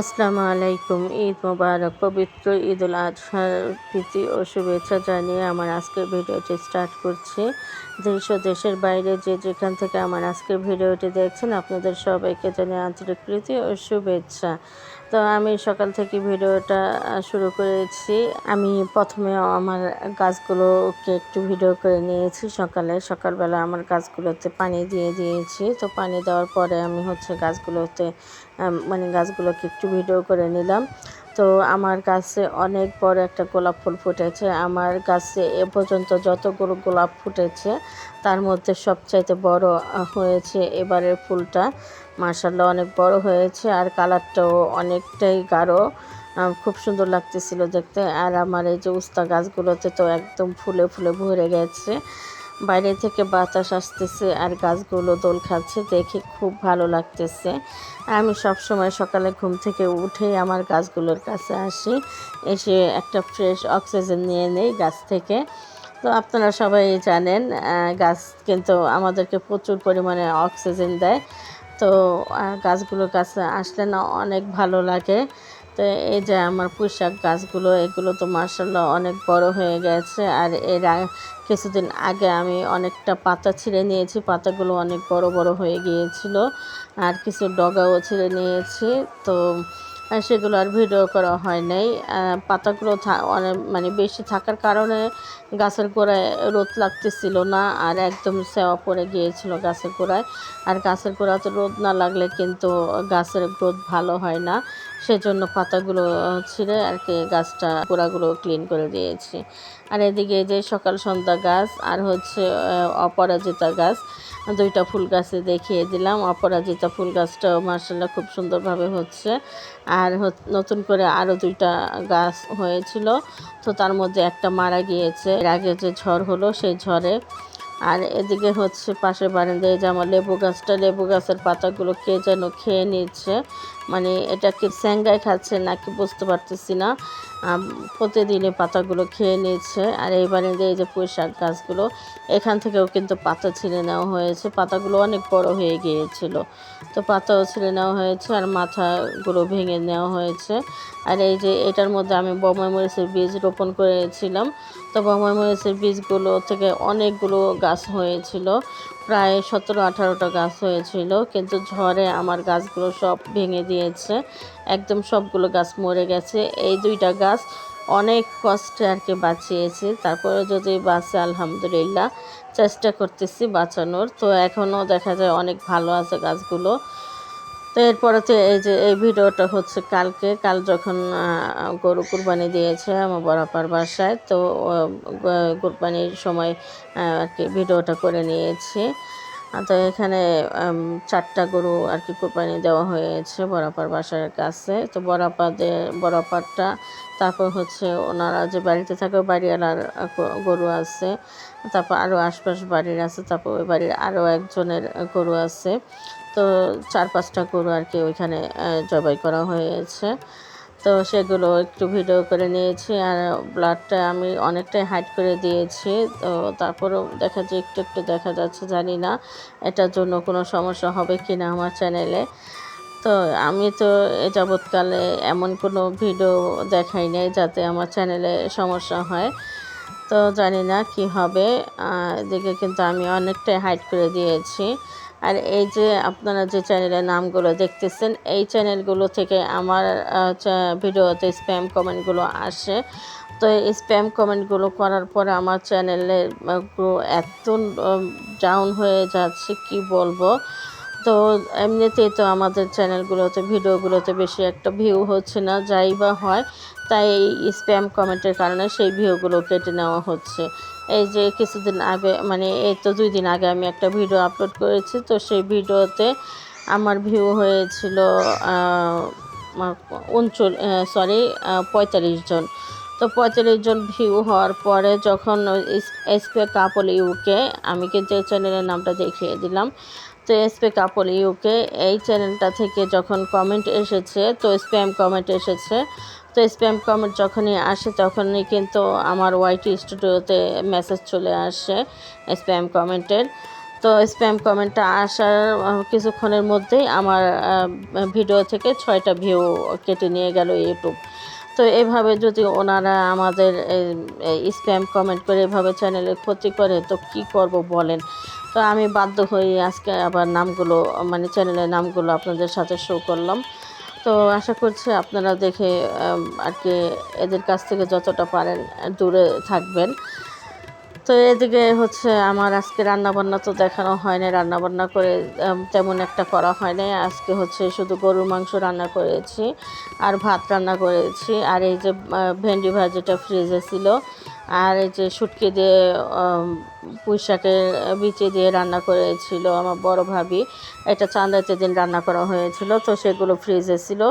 আসসালামু আলাইকুম ঈদ মোবারক, পবিত্র ঈদ উল আজহার প্রীতি ও শুভেচ্ছা জানিয়ে আমার আজকের ভিডিওটি স্টার্ট করছি। দেশ ও দেশের বাইরে যে যেখান থেকে আমার আজকের ভিডিওটি দেখছেন, আপনাদের সবাইকে জানিয়ে আন্তরিক প্রীতি ও শুভেচ্ছা। তো আমি সকাল থেকে ভিডিওটা শুরু করেছি। আমি প্রথমে আমার গাছগুলোকে একটু ভিডিও করে নিয়েছি সকালে। সকালবেলা আমার গাছগুলোতে পানি দিয়ে দিয়েছি। তো পানি দেওয়ার পরে আমি হচ্ছে গাছগুলোতে মানে গাছগুলোকে একটু ভিডিও করে নিলাম। তো আমার গাছে অনেক বড় একটা গোলাপ ফুল ফুটেছে। আমার গাছে এ পর্যন্ত যতগুলো গোলাপ ফুটেছে, তার মধ্যে সবচাইতে বড় হয়েছে এবারের ফুলটা। মার্শাল্লাহ অনেক বড় হয়েছে আর কালারটাও অনেকটাই গাঢ় খুব সুন্দর লাগতেছিল দেখতে। আর আমার এই যে উস্তা গাছগুলোতে তো একদম ফুলে ফুলে ভরে গেছে। বাইরে থেকে বাতাস আসতেছে আর গাছগুলো দোল খাচ্ছে, দেখে খুব ভালো লাগতেছে। আমি সব সময় সকালে ঘুম থেকে উঠে আমার গাছগুলোর কাছে আসি, এসে একটা ফ্রেশ অক্সিজেন নিয়ে নেই গাছ থেকে। তো আপনারা সবাই জানেন গাছ কিন্তু আমাদেরকে প্রচুর পরিমাণে অক্সিজেন দেয়। তো গাছগুলোর কাছে আসলে না অনেক ভালো লাগে। তো এই যে আমার পুঁইশাক গাছগুলো, এগুলো তো মার্শাল্লাহ অনেক বড় হয়ে গেছে। আর এর কিছুদিন আগে আমি অনেকটা পাতা ছিঁড়ে নিয়েছি, পাতাগুলো অনেক বড় বড় হয়ে গিয়েছিল। আর কিছু ডগাও ছিঁড়ে নিয়েছি। তো সেগুলো আর ভিডিও করা হয় নাই। পাতাগুলো অনেক মানে বেশি থাকার কারণে গাছের গোড়ায় রোদ লাগতেছিল না, আর একদম সেওয়া পড়ে গিয়েছিল গাছের গোড়ায়। আর গাছের গোড়াতে রোদ না লাগলে কিন্তু গাছের গ্রোথ ভালো হয় না। সেজন্য পাতাগুলো ছিঁড়ে আর কি গাছটা গোড়াগুলো ক্লিন করে দিয়েছি। আর এদিকে যে সকাল সন্ধ্যা গাছ আর হচ্ছে অপরাজিতা গাছ, দুইটা ফুল গাছে দেখিয়ে দিলাম। অপরাজিতা ফুল গাছটাও মার্শাল্লাহ খুব সুন্দরভাবে হচ্ছে। আর নতুন করে আরও দুইটা গাছ হয়েছিল। তো তার মধ্যে একটা মারা গিয়েছে। এর আগে যে ঝড় হলো, সেই ঝড়ে আর এদিকে হচ্ছে পাশের বারান্দায় যে আমার লেবু গাছটা, লেবু গাছের পাতাগুলো কে যেন খেয়ে নিচ্ছে মানে এটা কি স্যাঙ্গায় খাচ্ছে নাকি বুঝতে পারতেছি না। প্রতিদিনই পাতাগুলো খেয়ে নিচ্ছে আর এই বারান্দায় এই যে পুঁই শাক গাছগুলো, এখান থেকেও কিন্তু পাতা ছিঁড়ে নেওয়া হয়েছে। পাতাগুলো অনেক বড় হয়ে গিয়েছিল। তো পাতাও ছিঁড়ে নেওয়া হয়েছে আর মাথাগুলো ভেঙে নেওয়া হয়েছে। আর এই যে এটার মধ্যে আমি বময় মরিচের বীজ রোপণ করেছিলাম। তো বময় মরিচের বীজগুলো থেকে অনেকগুলো গাছ হয়েছিল। প্রায় সতেরো, আঠারোটা গাছ হয়েছিল, কিন্তু ঝড়ে আমার গাছগুলো সব ভেঙে দিয়েছে। একদম সবগুলো গাছ মরে গেছে। এই দুইটা গাছ অনেক কষ্টে আর কি বাঁচিয়েছি। তারপরে যদি বাঁচে, আলহামদুলিল্লাহ, চেষ্টা করতেছি বাঁচানোর। তো এখনও দেখা যায় অনেক ভালো আছে গাছগুলো। তো এরপরে তো এই যে, এই ভিডিওটা হচ্ছে কালকে। কাল যখন গরু কুরবানি দিয়েছে আমার বরাপার বাসায়, তো কুরবানির সময় আর কি ভিডিওটা করে নিয়েছি। তো এখানে চারটা গরু আর কি কোরবানি দেওয়া হয়েছে বরাপার বাসার কাছে। তো বরাপাদের বরাপারটা তারপর হচ্ছে ওনারা যে বাড়িতে থাকে বাড়িওয়ালার গরু আছে। তারপর আরও আশপাশ বাড়ির আছে, তারপর ওই বাড়ির আরও একজনের গরু আছে। তো চার পাঁচটা গরু আর কি ওইখানে জবাই করা হয়েছে। তো সেগুলো একটু ভিডিও করে নিয়েছি আর ব্লাডটা আমি অনেকটাই হাইড করে দিয়েছি। তো তারপরেও দেখা যায় একটু একটু দেখা যাচ্ছে, জানি না এটার জন্য কোনো সমস্যা হবে কি না আমার চ্যানেলে। তো আমি তো এ যাবৎকালে এমন কোনো ভিডিও দেখাই নাই যাতে আমার চ্যানেলে সমস্যা হয়। তো জানি না কি হবে। এদিকে কিন্তু আমি অনেকটাই হাইড করে দিয়েছি। আর এই যে আপনারা যে চ্যানেলের নামগুলো দেখতেছেন, এই চ্যানেলগুলো থেকে আমার ভিডিওতে স্প্যাম কমেন্টগুলো আসে। তো এই স্প্যাম কমেন্টগুলো করার পরে আমার চ্যানেলের এত ডাউন হয়ে যাচ্ছে, কি বলব? তো এমনিতেই তো আমাদের চ্যানেলগুলোতে ভিডিওগুলোতে বেশি একটা ভিউ হচ্ছে না, যাই বা হয়। তাই এই স্প্যাম কমেন্টের কারণে সেই ভিউগুলো কেটে নেওয়া হচ্ছে। এই যে কিছুদিন আগে মানে এই তো দুই দিন আগে আমি একটা ভিডিও আপলোড করেছি, তো সেই ভিডিওতে আমার ভিউ হয়েছিল উনচল সরি পঁয়তাল্লিশ জন। তো পঁয়তাল্লিশ জন ভিউ হওয়ার পরে যখন এসপে কাপল ইউকে আমি কিন্তু এই চ্যানেলের নামটা দেখিয়ে দিলাম। তো এসপে কাপল ইউকে এই চ্যানেলটা থেকে যখন কমেন্ট এসেছে, তো স্প্যাম কমেন্ট এসেছে তো স্প্যাম কমেন্ট যখনই আসে তখনই কিন্তু আমার ওয়াইটি স্টুডিওতে মেসেজ চলে আসে স্প্যাম কমেন্টের। তো স্প্যাম কমেন্টটা আসার কিছুক্ষণের মধ্যেই আমার ভিডিও থেকে ছয়টা ভিউ কেটে নিয়ে গেল ইউটিউব তো এভাবে যদি ওনারা আমাদের স্প্যাম কমেন্ট করে এভাবে চ্যানেলের ক্ষতি করে, তো কি করব বলেন? তো আমি বাধ্য হয়ে আজকে আবার নামগুলো মানে চ্যানেলের নামগুলো আপনাদের সাথে শো করলাম। তো আশা করছি আপনারা দেখে আর কি এদের কাছ থেকে যতটা পারেন, দূরে থাকবেন। তো এদিকে হচ্ছে আমার আজকে রান্নাবান্না তো দেখানো হয় না রান্নাবান্না করে তেমন একটা করা হয় না আজকে হচ্ছে শুধু গরুর মাংস রান্না করেছি আর ভাত রান্না করেছি। আর এই যে ভেন্ডি ভাজিটা ফ্রিজে ছিল আর এই যে শুটকি দিয়ে উম, পুঁই শাকের বিচি দিয়ে রান্না করেছিল আমার বড় ভাবি। এটা চান্দাইতে দিন রান্না করা হয়েছিল তো সেগুলো ফ্রিজে ছিল।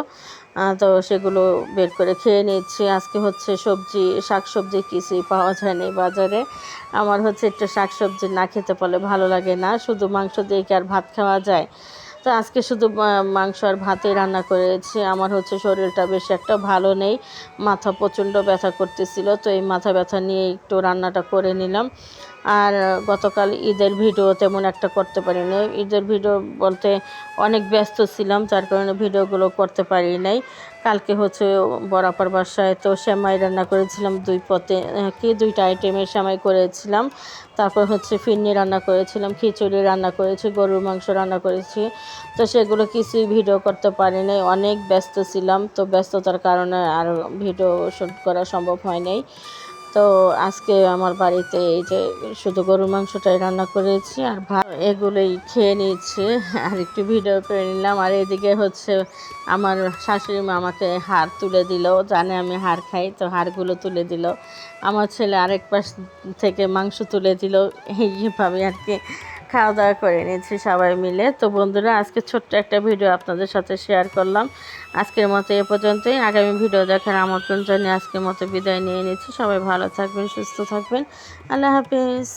তো সেগুলো বের করে খেয়ে নিচ্ছি। আজকে হচ্ছে সবজি শাক সবজি কিছুই পাওয়া যায়নি বাজারে। আমার হচ্ছে একটু শাক সবজি না খেতে পারলে ভালো লাগে না। শুধু মাংস দিয়ে কি আর ভাত খাওয়া যায়? তো আজকে শুধু মাংস আর ভাতে রান্না করেছি। আমার হচ্ছে শরীরটা বেশি একটা ভালো নেই। মাথা প্রচণ্ড ব্যথা করতেছিল, তো এই মাথা ব্যথা নিয়ে একটু রান্নাটা করে নিলাম। আর গতকাল ঈদের ভিডিও তেমন একটা করতে পারি পারিনি। ঈদের ভিডিও বলতে অনেক ব্যস্ত ছিলাম, যার কারণে ভিডিওগুলো করতে পারি নাই। কালকে হচ্ছে বরাবর বাসায় তো সেমাই রান্না করেছিলাম দুই পথে কি দুইটা আইটেমের সেমাই করেছিলাম। তারপর হচ্ছে ফিরনি রান্না করেছিলাম, খিচুড়ি রান্না করেছি, গরুর মাংস রান্না করেছি। তো সেগুলো কিছুই ভিডিও করতে পারি নাই, অনেক ব্যস্ত ছিলাম। তো ব্যস্ততার কারণে আর ভিডিও শ্যুট করা সম্ভব হয় নাই। তো আজকে আমার বাড়িতে এই যে শুধু গরুর মাংসটাই রান্না করেছি আর ভাত এগুলোই খেয়ে নিয়েছি, আর একটু ভিডিও করে নিলাম। আর এদিকে হচ্ছে আমার শাশুড়ি মা আমাকে হাড় তুলে দিল, জানে আমি হাড় খাই, তো হাড়গুলো তুলে দিল। আমার ছেলে আরেক পাশ থেকে মাংস তুলে দিল, এইভাবে আর কি। খাওয়া দাওয়া করে নিয়েছি সবাই মিলে। তো বন্ধুরা, আজকে ছোট্ট একটা ভিডিও আপনাদের সাথে শেয়ার করলাম। আজকের মতো এ পর্যন্তই। আগামী ভিডিও দেখার আমন্ত্রণ জানিয়ে আজকের মতো বিদায় নিয়ে নিচ্ছি। সবাই ভালো থাকবেন, সুস্থ থাকবেন। আল্লাহ হাফিজ।